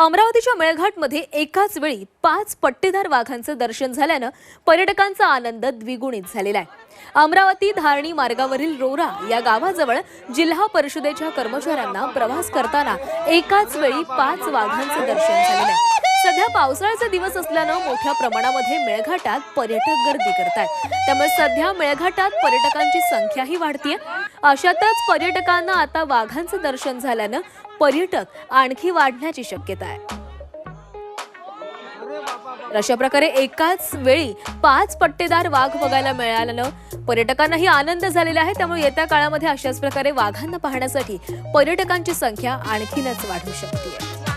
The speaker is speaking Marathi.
अमरावतीच्या मेळघाटमध्ये एकाच वेळी पाच पट्टेदार वाघांचं दर्शन झाल्यानं पर्यटकांचा आनंद द्विगुणित झालेला आहे. अमरावती धारणी मार्गावरील रोरा या गावाजवळ जिल्हा परिषदेच्या कर्मचाऱ्यांना प्रवास करताना एकाच वेळी पाच वाघांचं दर्शन झालेलं आहे. सध्या पावसाळ्याचे दिवस असल्यानं मोठ्या प्रमाणामध्ये मेळघाटात पर्यटक गर्दी करतायत. त्यामुळे सध्या मेळघाटात पर्यटकांची संख्याही वाढतीये. अशातच पर्यटकांना आता वाघांचं दर्शन झाल्यानं पर्यटक आणखी वाढण्याची शक्यता आहे. अशा प्रकारे एकाच वेळी पाच पट्टेदार वाघ बघायला मिळाल्यानं पर्यटकांनाही आनंद झालेला आहे. त्यामुळे येत्या काळामध्ये अशाच प्रकारे वाघांना पाहण्यासाठी पर्यटकांची संख्या आणखीनच वाढू शकते.